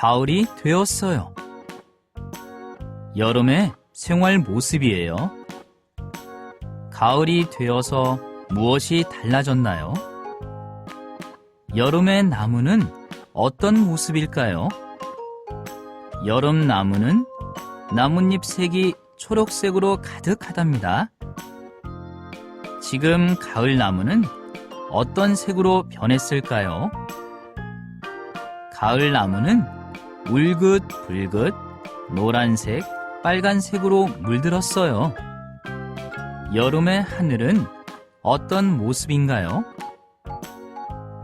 가을이 되었어요. 여름의 생활 모습이에요. 가을이 되어서 무엇이 달라졌나요? 여름의 나무는 어떤 모습일까요? 여름 나무는 나뭇잎 색이 초록색으로 가득하답니다. 지금 가을 나무는 어떤 색으로 변했을까요? 가을 나무는 울긋불긋 노란색, 빨간색으로 물들었어요. 여름의 하늘은 어떤 모습인가요?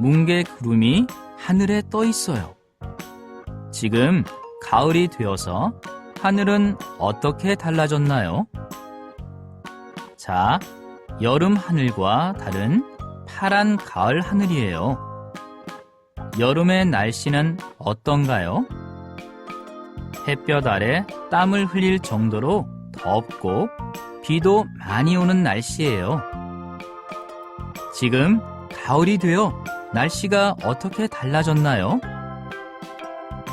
뭉게 구름이 하늘에 떠 있어요. 지금 가을이 되어서 하늘은 어떻게 달라졌나요? 자, 여름 하늘과 다른 파란 가을 하늘이에요. 여름의 날씨는 어떤가요? 햇볕 아래 땀을 흘릴 정도로 덥고 비도 많이 오는 날씨예요. 지금 가을이 되어 날씨가 어떻게 달라졌나요?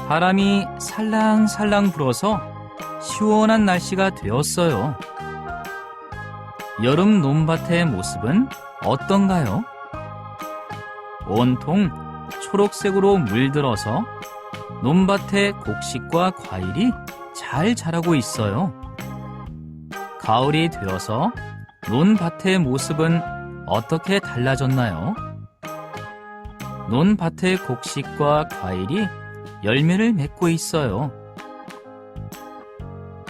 바람이 살랑살랑 불어서 시원한 날씨가 되었어요. 여름 논밭의 모습은 어떤가요? 온통 초록색으로 물들어서 논밭의 곡식과 과일이 잘 자라고 있어요. 가을이 되어서 논밭의 모습은 어떻게 달라졌나요? 논밭의 곡식과 과일이 열매를 맺고 있어요.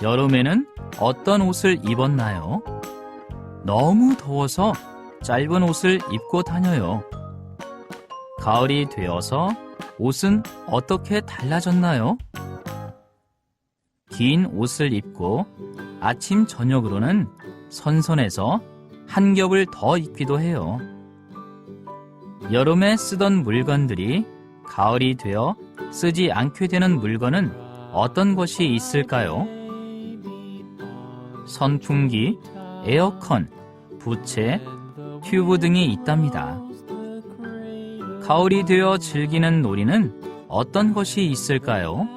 여름에는 어떤 옷을 입었나요? 너무 더워서 짧은 옷을 입고 다녀요. 가을이 되어서 옷은 어떻게 달라졌나요? 긴 옷을 입고 아침 저녁으로는 선선해서 한 겹을 더 입기도 해요. 여름에 쓰던 물건들이 가을이 되어 쓰지 않게 되는 물건은 어떤 것이 있을까요? 선풍기, 에어컨, 부채, 튜브 등이 있답니다. 가을이 되어 즐기는 놀이는 어떤 것이 있을까요?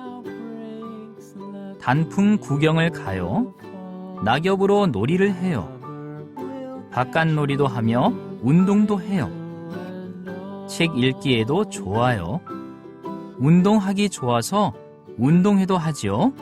단풍 구경을 가요. 낙엽으로 놀이를 해요. 바깥놀이도 하며 운동도 해요. 책 읽기에도 좋아요. 운동하기 좋아서 운동회도 하지요.